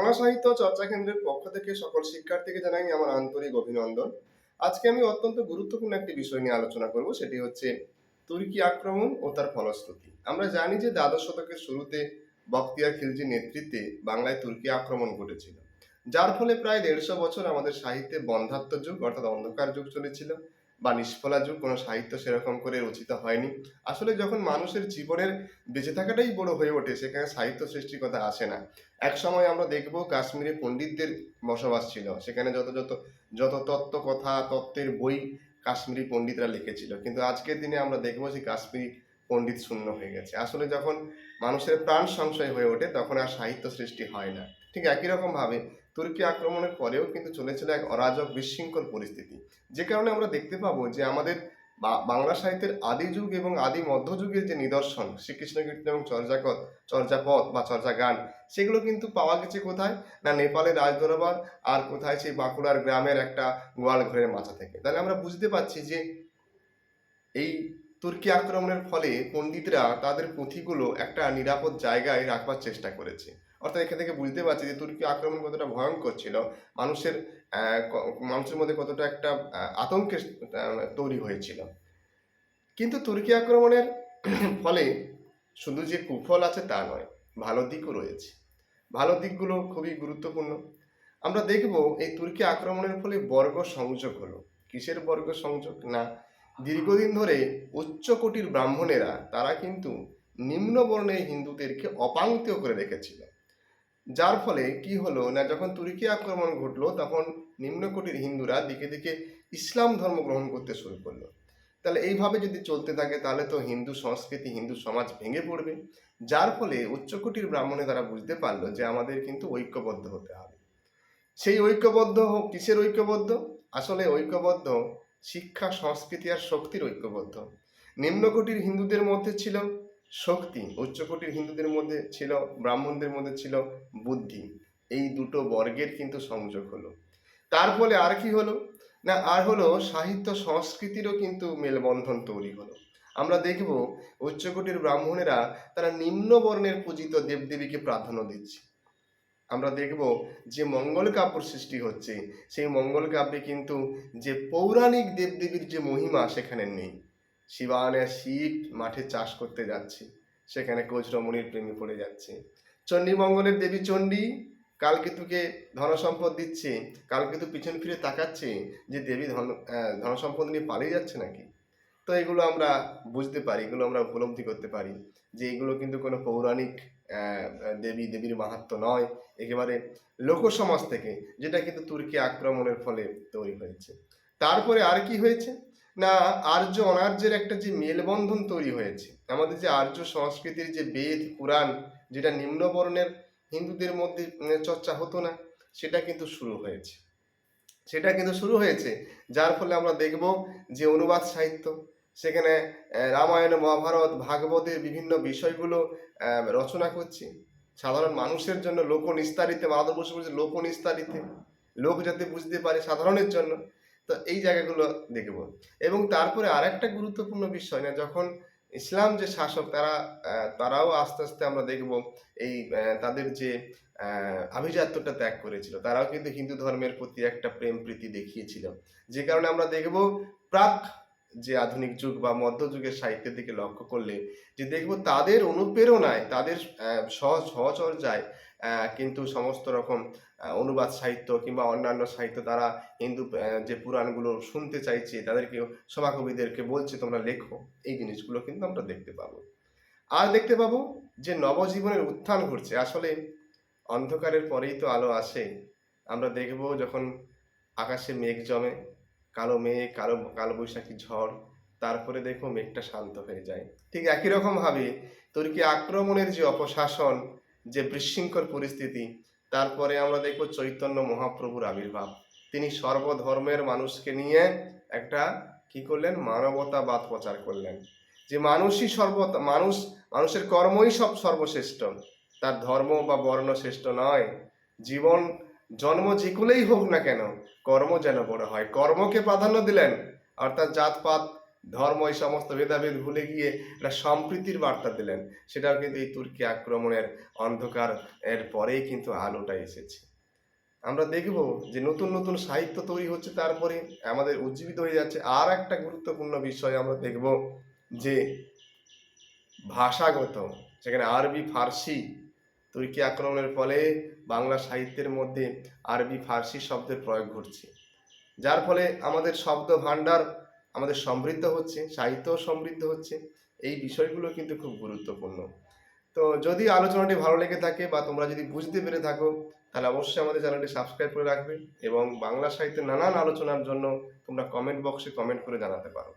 বাংলা সাহিত্য চর্চা কেন্দ্রের পক্ষ থেকে সকল শিক্ষার্থীকে জানাই আমার আন্তরিক অভিনন্দন। আজকে আমি অত্যন্ত গুরুত্বপূর্ণ একটি বিষয় নিয়ে আলোচনা করব, সেটি হচ্ছে তুর্কি আক্রমণ ও তার ফলশ্রুতি। আমরা জানি যে দ্বাদশ শতকের শুরুতে বখতিয়ার খিলজির নেতৃত্বে বাংলায় তুর্কি আক্রমণ ঘটেছিল। যার ফলে প্রায় দেড়শো বছর আমাদের সাহিত্যে বন্ধাত্ম যুগ অর্থাৎ অন্ধকার যুগ চলেছিল। বা নিষ্ফলা যুগ কোনো সাহিত্য সেরকম করে রচিত হয়নি। আসলে যখন মানুষের জীবনের বেঁচে থাকাটাই বড় হয়ে ওঠে, সেখানে সাহিত্য সৃষ্টির কথা আসে না। এক সময় আমরা দেখব কাশ্মীরে পণ্ডিতদের বসবাস ছিল, সেখানে যত যত যত তত্ত্ব কথা, তত্ত্বের বই কাশ্মীরি পণ্ডিতরা লিখেছিল। কিন্তু আজকের দিনে আমরা দেখব যে কাশ্মীরি পণ্ডিত শূন্য হয়ে গেছে। আসলে যখন মানুষের প্রাণ সংশয় হয়ে ওঠে, তখন আর সাহিত্য সৃষ্টি হয় না। ঠিক একই রকম ভাবে তুর্কি আক্রমণের পরেও কিন্তু চলেছিল এক অরাজক বিশৃঙ্খল পরিস্থিতি। যে কারণে আমরা দেখতে পাবো যে আমাদের বাংলা সাহিত্যের আদি যুগ এবং আদি মধ্যযুগের যে নিদর্শন, শ্রীকৃষ্ণ কীর্তন এবং চর্যাকত চর্যাপদ বা চর্যা গান সেগুলো কিন্তু পাওয়া গেছে কোথায়? না নেপালের রাজদরবার আর কোথায় সেই বাঁকুড়ার গ্রামের একটা গোয়াল ঘরের মাথা থেকে। তাহলে আমরা বুঝতে পারছি যে এই তুর্কি আক্রমণের ফলে পণ্ডিতরা তাদের পুঁথিগুলো একটা নিরাপদ জায়গায় রাখবার চেষ্টা করেছে। অর্থাৎ এখান থেকে বুঝতে পারছি যে তুর্কি আক্রমণ কতটা ভয়ঙ্কর ছিল। মানুষের মানুষের মধ্যে কতটা একটা আতঙ্কের তৈরি হয়েছিল। কিন্তু তুর্কি আক্রমণের ফলে শুধু যে কুফল আছে তা নয়, ভালো দিকও রয়েছে। ভালো দিকগুলো খুবই গুরুত্বপূর্ণ। আমরা দেখব এই তুর্কি আক্রমণের ফলে বর্গ সংযোগ হলো। কিসের বর্গ সংযোগ? না, দীর্ঘদিন ধরে উচ্চকোটির ব্রাহ্মণেরা তারা কিন্তু নিম্ন বর্ণের হিন্দুদেরকে অপাঙ্ক্তেয় করে রেখেছিল। যার ফলে কি হলো না, যখন তুর্কি আক্রমণ ঘটলো, তখন নিম্নকোটির হিন্দুরা দিকে দিকে ইসলাম ধর্ম গ্রহণ করতে শুরু করল। তাহলে এইভাবে যদি চলতে থাকে, তাহলে তো হিন্দু সংস্কৃতি, হিন্দু সমাজ ভেঙে পড়বে। যার ফলে উচ্চকোটির ব্রাহ্মণে তারা বুঝতে পারল যে আমাদের কিন্তু ঐক্যবদ্ধ হতে হবে। সেই ঐক্যবদ্ধ কিসের ঐক্যবদ্ধ? আসলে ঐক্যবদ্ধ শিক্ষা, সংস্কৃতি আর শক্তির ঐক্যবদ্ধ। নিম্নকোটির হিন্দুদের মধ্যে ছিল শক্তি উচ্চকোটির হিন্দুদের মধ্যে ছিল, ব্রাহ্মণদের মধ্যে ছিল বুদ্ধি। এই দুটো বর্গের কিন্তু সংযোগ হলো। তার ফলে আর কি হলো? না, আর হলো সাহিত্য সংস্কৃতিরও কিন্তু মেলবন্ধন তৈরি হলো। আমরা দেখব উচ্চকোটির ব্রাহ্মণেরা তারা নিম্ন বর্ণের পূজিত দেবদেবীকে প্রাধান্য দিচ্ছে। আমরা দেখব যে মঙ্গল কাব্য সৃষ্টি হচ্ছে, সেই মঙ্গল কাব্যে কিন্তু যে পৌরাণিক দেবদেবীর যে মহিমা সেখানে নেই। শিবানের শিব মাঠে চাষ করতে যাচ্ছে। সেখানে কোচরমণির প্রেমে পড়ে যাচ্ছে। চণ্ডীমঙ্গলের দেবী চণ্ডী কালকেতুকে ধনসম্পদ দিচ্ছে। কালকেতু পিছন ফিরে তাকাচ্ছে যে দেবী ধন ধনসম্পদ নিয়ে পালিয়ে যাচ্ছে নাকি? তো এগুলো আমরা বুঝতে পারি, এগুলো আমরা উপলব্ধি করতে পারি যে এগুলো কিন্তু কোনো পৌরাণিক দেবী, দেবীর মাহাত্ম নয়। একেবারে লোকসমাজ থেকে, যেটা কিন্তু তুর্কি আক্রমণের ফলে তৈরি হয়েছে। তারপরে আর কি হয়েছে? না, আর্য অনার্যের একটা যে মেলবন্ধন তৈরি হয়েছে, আমাদের যে আর্য সংস্কৃতির যে বেদ পুরাণ যেটা নিম্নবর্ণের হিন্দুদের মধ্যে চর্চা হতো না, সেটা কিন্তু শুরু হয়েছে। সেটা কিন্তু শুরু হয়েছে, যার ফলে আমরা দেখব যে অনুবাদ সাহিত্য, সেখানে রামায়ণ, মহাভারত, ভাগবতের বিভিন্ন বিষয়গুলো রচনা করছে। সাধারণ মানুষের জন্য লোক নিস্তারিতে মাধব বসে লোক নিস্তারিতে লোক যাতে বুঝতে পারে সাধারণের জন্য তো এই জায়গাগুলো দেখব এবং তারপরে আরেকটা গুরুত্বপূর্ণ বিষয় না, যখন ইসলাম যে শাসক, তারা তারাও আস্তে আস্তে আমরা দেখব এই তাদের যে আভিজাত্যটা ত্যাগ করেছিল, তারাও কিন্তু হিন্দু ধর্মের প্রতি একটা প্রেম প্রীতি দেখিয়েছিল। যে কারণে আমরা দেখব প্রাক যে আধুনিক যুগ বা মধ্যযুগের সাহিত্যের দিকে লক্ষ্য করলে, যে দেখব তাদের অনুপ্রেরণায়, তাদের সহজ সহচর্যায় কিন্তু সমস্ত রকম অনুবাদ সাহিত্য কিংবা অন্যান্য সাহিত্য তারা হিন্দু যে পুরাণগুলো শুনতে চাইছে, তাদেরকে, সভাকবিদেরকে বলছে, তোমরা লেখো, এই জিনিসগুলো কিন্তু আমরা দেখতে পাবো। আর দেখতে পাবো যে নবজীবনের উত্থান ঘটছে। আসলে অন্ধকারের পরেই তো আলো আসে। আমরা দেখব যখন আকাশে মেঘ জমে, কালো মেঘ, কালো কালো বৈশাখী ঝড়, তারপরে দেখো মেঘটা শান্ত হয়ে যায়। ঠিক একই রকম ভাবে তুর্কি আক্রমণের যে অপশাসন যে বিশৃঙ্খল পরিস্থিতি, তারপরে আমরা দেখব চৈতন্য মহাপ্রভুর আবির্ভাব। তিনি সর্বধর্মের মানুষকে নিয়ে একটা কি করলেন? মানবতাবাদ প্রচার করলেন। যে মানুষই সর্ব, মানুষ, মানুষের কর্মই সব সর্বশ্রেষ্ঠ। তার ধর্ম বা বর্ণ শ্রেষ্ঠ নয়। জীবন, জন্ম যেগুলোই হোক না কেন, কর্ম যেন বড় হয়। কর্মকে প্রাধান্য দিলেন অর্থাৎ জাতপাত ধর্ম এই সমস্ত ভেদাভেদ ভুলে গিয়ে একটা সম্প্রীতির বার্তা দিলেন। সেটাও কিন্তু এই তুর্কি আক্রমণের অন্ধকার এর পরেই কিন্তু আলোটা এসেছে। আমরা দেখব যে নতুন নতুন সাহিত্য তৈরি হচ্ছে তারপরে আমাদের উজ্জীবিত হয়ে যাচ্ছে আর একটা গুরুত্বপূর্ণ বিষয় আমরা দেখব যে ভাষাগত, সেখানে আরবি, ফার্সি তুর্কি আক্রমণের ফলে বাংলা সাহিত্যের মধ্যে আরবি ফার্সি শব্দের প্রয়োগ ঘটছে। যার ফলে আমাদের শব্দ ভাণ্ডার আমাদের সমৃদ্ধ হচ্ছে সাহিত্য সমৃদ্ধ হচ্ছে। এই বিষয়গুলো কিন্তু খুব গুরুত্বপূর্ণ। তো যদি আলোচনাটি ভালো লেগে থাকে বা তোমরা যদি বুঝতে পেরে থাকো, তাহলে অবশ্যই আমাদের চ্যানেলটি সাবস্ক্রাইব করে রাখবে এবং বাংলা সাহিত্যের নানান আলোচনার জন্য তোমরা কমেন্ট বক্সে কমেন্ট করে জানাতে পারো।